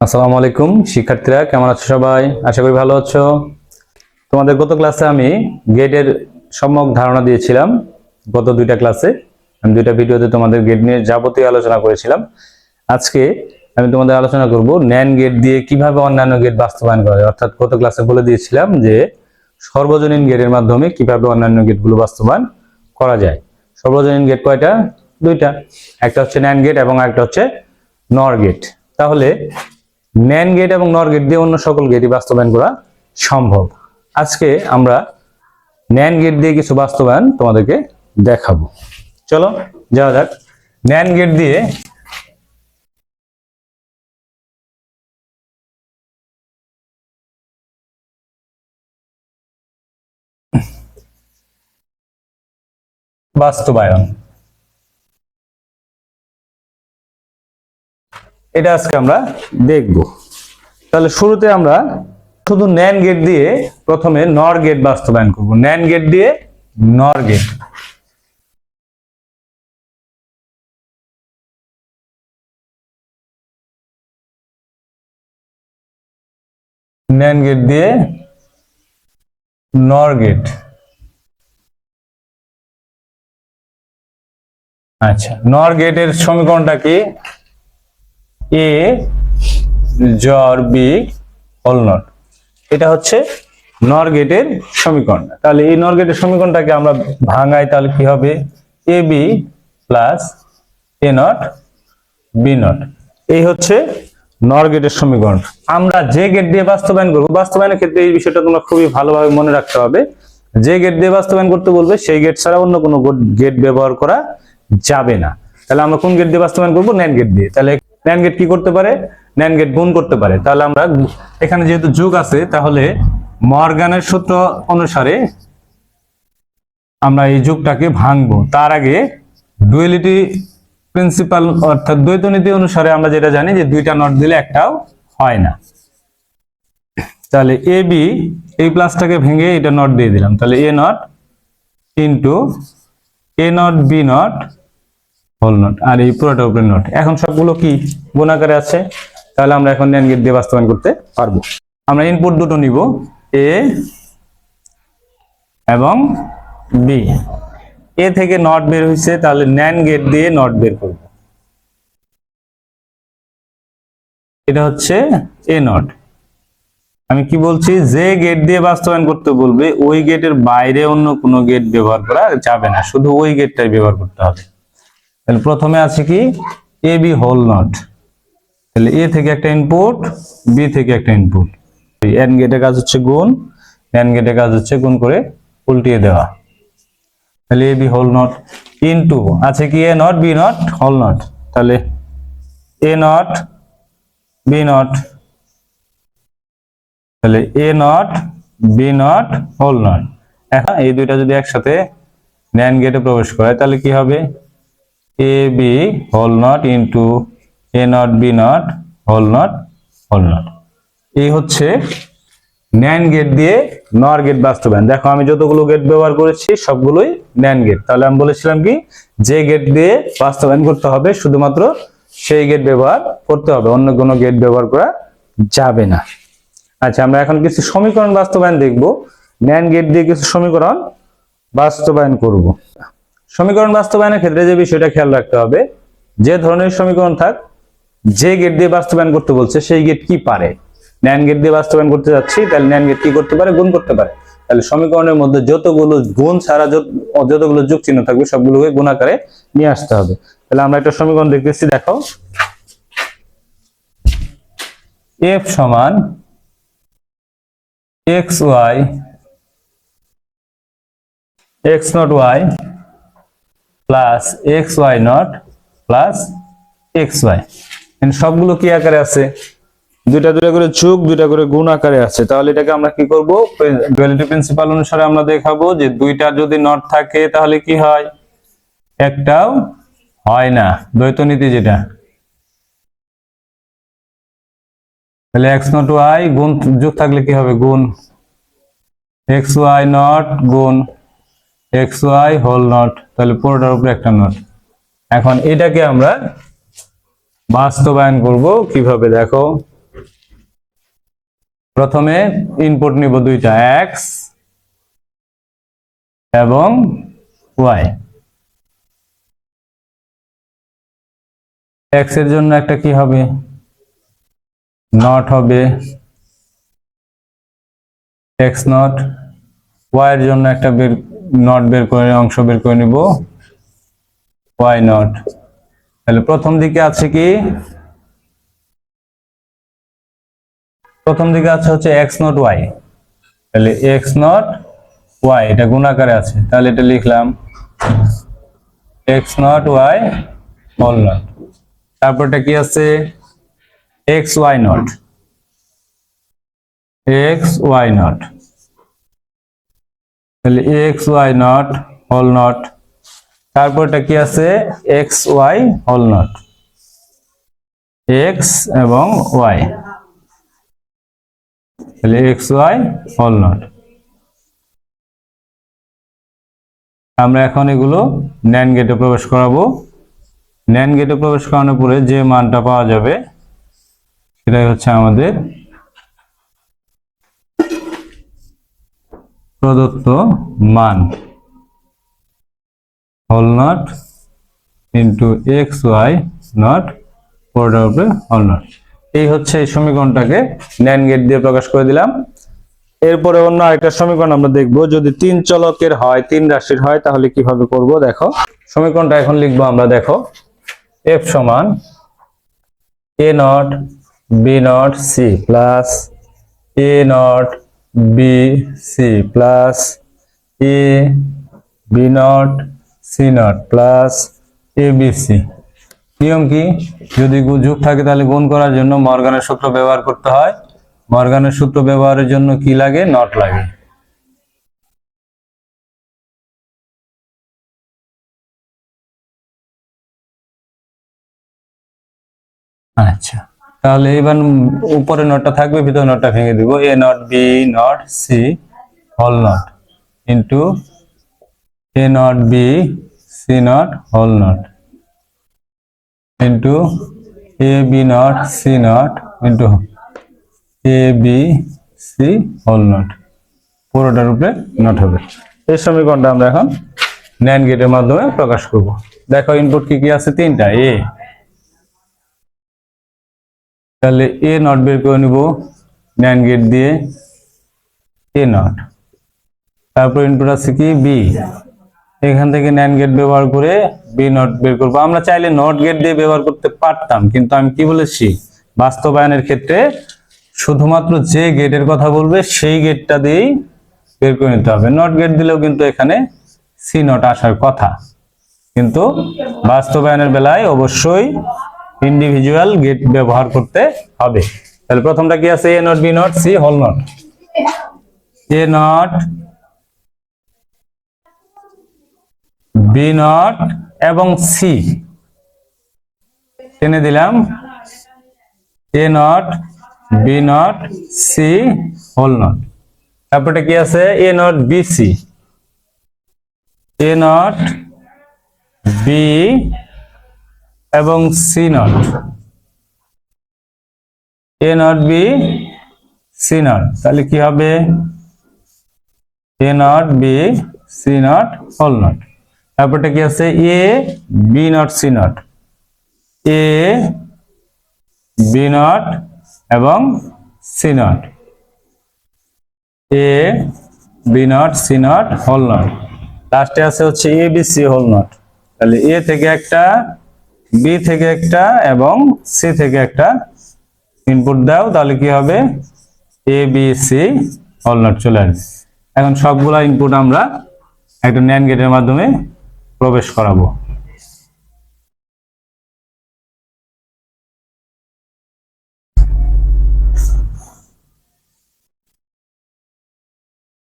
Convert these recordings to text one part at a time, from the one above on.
আসসালামু আলাইকুম, শিক্ষার্থীরা, কেমন আছো সবাই? আশা করি ভালো আছো। তোমাদের গত ক্লাসে আমি গেটের সম্যক ধারণা দিয়েছিলাম। গত দুইটা ক্লাসে আমি দুইটা ভিডিওতে তোমাদের গেট নিয়ে যাবতীয় আলোচনা করেছিলাম। আজকে আমি তোমাদের আলোচনা করব ন্যান গেট দিয়ে কীভাবে অন্যান্য গেট বাস্তবায়ন করা যায়। অর্থাৎ গত ক্লাসে বলে দিয়েছিলাম যে সর্বজনীন গেটের মাধ্যমে কীভাবে অন্যান্য গেটগুলো বাস্তবায়ন করা যায়। সর্বজনীন গেট কয়টা? দুইটা। একটা হচ্ছে ন্যান গেট এবং একটা হচ্ছে নর গেট তাহলে ন্যান গেট এবং নর গেট দিয়ে অন্য সকল গেটই বাস্তবায়ন করা সম্ভব। আজকে আমরা ন্যান গেট দিয়ে কিছু বাস্তবায়ন তোমাদেরকে দেখাবো। চলো, যাওয়া যাক। ন্যান গেট দিয়ে বাস্তবায়ন। এটা আজকে আমরা দেখব। তাহলে শুরুতে আমরা শুধু ন্যান গেট দিয়ে প্রথমে নর গেট বাস্তবায়ন করব। ন্যান গেট দিয়ে নর গেট ন্যান গেট দিয়ে নর গেট আচ্ছা নর গেটের সমীকরণটা কি? এ জর বি হোল নট এটা হচ্ছে নর গেটের সমীকরণ। তাহলে এই নর গেটের সমীকরণটাকে আমরা ভাঙাই, তাহলে কি হবে? A B plus A not B not এই হচ্ছে নর গেটের সমীকরণ। আমরা যে গেট দিয়ে বাস্তবায়ন করব, বাস্তবায়নের ক্ষেত্রে এই বিষয়টা তোমরা খুবই ভালোভাবে মনে রাখতে হবে। যে গেট দিয়ে বাস্তবায়ন করতে বলবে, সেই গেট ছাড়া অন্য কোনো গেট ব্যবহার করা যাবে না। তাহলে আমরা কোন গেট দিয়ে বাস্তবায়ন করব? ন্যান গেট দিয়ে। তাহলে ন্যান গেট কি করতে পারে? ন্যান গেট গুণ করতে পারে। তাহলে আমরা এখানে যেহেতু যোগ আছে, তাহলে মর্গানের সূত্র অনুসারে আমরা এই যুগটাকে ভাঙবো। তার আগে ডুয়েলিটি প্রিন্সিপাল অর্থাৎ দ্বৈত নীতি অনুসারে আমরা যেটা জানি যে দুইটা নট দিলে একটাও হয় না। তাহলে এ বি এই প্লাসটাকে ভেঙে এটা নট দিয়ে দিলাম। তাহলে A not into A not B not whole not আর এই পুরোটা উপরে নোট এখন সবগুলো কি গুণাকারে আছে? তাহলে আমরা এখন ন্যান গেট দিয়ে বাস্তবায়ন করতে পারব। আমরা ইনপুট দুটো নিব। এ এবং বি এ থেকে নট বের হয়েছে তাহলে ন্যান গেট দিয়ে নট বের করব। এটা হচ্ছে এ নট আমি কি বলছি? যে গেট দিয়ে বাস্তবায়ন করতে বলবে, ওই গেটের বাইরে অন্য কোনো গেট ব্যবহার করা যাবে না। শুধু ওই গেটটাই ব্যবহার করতে হবে। তাহলে প্রথমে আছে কি? এ বি হোল নট তাহলে এ থেকে একটা ইনপুট বি থেকে একটা ইনপুট এন গেটের কাজ হচ্ছে গুণ এন গেটের কাজ হচ্ছে গুণ করে উল্টিয়ে দেওয়া। তাহলে A B whole not into আছে কি A not B not whole not তাহলে এ নট বি নট তাহলে A not B not whole not এখন এই দুইটা যদি একসাথে ন্যান গেটে প্রবেশ করে, তাহলে কি হবে? A B whole not into A not B not whole not whole not এই হচ্ছে ন্যান গেট দিয়ে নর গেট বাস্তবায়ন। দেখো, আমি যতগুলো গেট ব্যবহার করেছি, সবগুলোই ন্যান গেট তাহলে আমি বলেছিলাম কি, যে গেট দিয়ে বাস্তবায়ন করতে হবে, শুধুমাত্র সেই গেট ব্যবহার করতে হবে। অন্য কোনো গেট ব্যবহার করা যাবে না। আচ্ছা আমরা এখন কিছু সমীকরণ বাস্তবায়ন দেখব। ন্যান গেট দিয়ে কিছু সমীকরণ বাস্তবায়ন করব। সমীকরণ বাস্তবায়নের ক্ষেত্রে যে বিষয়টা খেয়াল রাখতে হবে, যে ধরনের সমীকরণ থাক, যে গেট দিয়ে বাস্তবায়ন করতে বলছে, সেই গেট কি পারে? ন্যান গেট দিয়ে বাস্তবায়ন করতে যাচ্ছি, তাহলে ন্যান গেট কি করতে পারে? গুণ করতে পারে। তাহলে সমীকরণের মধ্যে যতগুলো গুণ ছাড়া যত- যতগুলো যোগ চিহ্ন থাকবে, সবগুলোকে গুণ আকারে নিয়ে আসতে হবে। তাহলে আমরা একটা সমীকরণ দেখতেছি, দেখো। এফ সমান X Y X not Y plus X Y not plus X Y সবগুলো কি আকারে আছে? দুইটা দুইটা করে যোগ, দুইটা করে গুণ আকারে আছে। তাহলে এটাকে আমরা কি করব? প্রিন্সিপাল অনুসারে আমরা দেখাবো যে দুইটা যদি নট থাকে, তাহলে কি হয়? একটাও হয় না। দ্বৈত নীতি যেটা। তাহলে এক্স নট ওয়াই গুণ, যোগ থাকলে কি হবে? গুণ। এক্স ওয়াই নট গুণ। এক্স ওয়াই হোল নট তাহলে পুরোটার উপরে একটা নট এখন এটাকে আমরা বাস্তবায়ন করব কীভাবে দেখো। প্রথমে ইনপুট নিব দুইটা এক্স এবং ওয়াই এক্সের জন্য একটা কি হবে? নট হবে। এক্স নট ওয়াই এর জন্য একটা নট বের করে, অংশ বের করে নিব। ওয়াই নট তাহলে প্রথম দিকে আছে কি? প্রথম দিকে আছে হচ্ছে এক্স নট ওয়াই তাহলে এক্স নট ওয়াই এটা গুণাকারে আছে। তাহলে এটা লিখলাম X not Y whole not তারপরটা কি আছে? X Y not X Y not তাহলে X Y not whole not তারপরটা কি আছে? X Y whole not X এবং ওয়াই তাহলে এক্স ওয়াই হোল নট আমরা এখন এগুলো ন্যান গেটে প্রবেশ করাবো। ন্যান গেটে প্রবেশ করানোর পরে যে মানটা পাওয়া যাবে, সেটাই হচ্ছে আমাদের প্রদত্ত মান। Whole not into X Y not পুরোটার উপরে হোল নট এই হচ্ছে এই সমীকরণটাকে ন্যান গেট দিয়ে প্রকাশ করে দিলাম। এরপরে অন্য আরেকটা সমীকরণ আমরা দেখব। যদি তিন চলকের হয়, তিন রাশির হয়, তাহলে কীভাবে করব? দেখো, সমীকরণটা এখন লিখব আমরা, দেখো। এফ সমান A not B not C plus A not B C plus A B not C not plus A B C নিয়ম কি? যদি যোগ থাকে তাহলে গুণ করার জন্য মর্গানের সূত্র ব্যবহার করতে হয়। মর্গানের সূত্র ব্যবহারের জন্য কি লাগে? নট লাগে। আচ্ছা। তাহলে এবার উপরে নটটা থাকবে, ভিতরে নটটা ভেঙে দিব। A not B not C whole not into A not B C not whole not into A B not C not into A B C whole not পুরোটার উপরে নট হবে। এই সমীকরণটা আমরা এখন ন্যান গেটের মাধ্যমে প্রকাশ করব। দেখো ইনপুট কি কি আছে? তিনটা। এ তাহলে এ নট বের করে নিব ন্যান গেট দিয়ে এ নট তারপর ইনপুট আছে কি? বি এখান থেকে ন্যান গেট ব্যবহার করে বি নট বের করব। আমরা চাইলে নট গেট দিয়ে ব্যবহার করতে পারতাম, কিন্তু আমি কি বলেছি? বাস্তবায়নের ক্ষেত্রে শুধুমাত্র যে গেটের কথা বলবে, সেই গেটটা দিয়েই বের করে নিতে হবে। নট গেট দিলেও কিন্তু এখানে সি নট আসার কথা। কিন্তু বাস্তবায়নের বেলায় অবশ্যই ইন্ডিভিজুয়াল গেট ব্যবহার করতে হবে। তাহলে প্রথমটা কি আছে? A not B not C whole not A not B not এবং সি টেনে দিলাম। A not B not C whole not তারপরে কি আছে? A not B C A not B এবং C not A not B C not তাহলে কি হবে? A not B C not whole not তারপরটা কি আছে? A B not C not A B not এবং C not A B not C not whole not লাস্টে আছে হচ্ছে A B C whole not তাহলে এ থেকে একটা বি থেকে একটা এবং সি থেকে একটা ইনপুট দাও, তাহলে কি হবে? A B C whole not চলে আসবে। এখন সবগুলা ইনপুট আমরা একটা ন্যান গেটের মাধ্যমে প্রবেশ করাবো।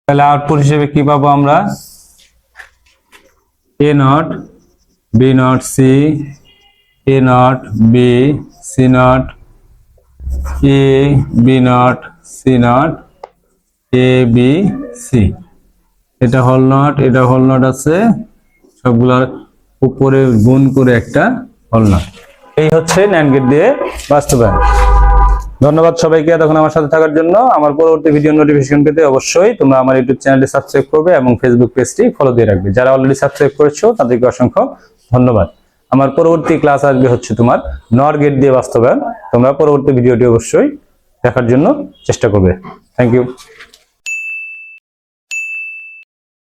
তাহলে আউটপুট হিসেবে কি পাবো আমরা? A not B not C A not B C not A B not C not A B C এটা হল নট এটা হল নট আছে। সবগুলার উপরে গুণ করে একটা হল নট এই হচ্ছে ন্যান গেট দিয়ে বাস্তবায়ন। ধন্যবাদ সবাইকে এতক্ষণ আমার সাথে থাকার জন্য। আমার পরবর্তী ভিডিও নোটিফিকেশন পেতে অবশ্যই তোমরা আমার ইউটিউব চ্যানেলটি সাবস্ক্রাইব করবে এবং ফেসবুক পেজটি ফলো দিয়ে রাখবে। যারা অলরেডি সাবস্ক্রাইব করেছ, তাদেরকে অসংখ্য ধন্যবাদ। আমার পরবর্তী ক্লাস আসবে হচ্ছে তোমার নর গেট দিয়ে বাস্তবায়ন। তোমরা পরবর্তী ভিডিওটি অবশ্যই দেখার জন্য চেষ্টা করবে। Thank you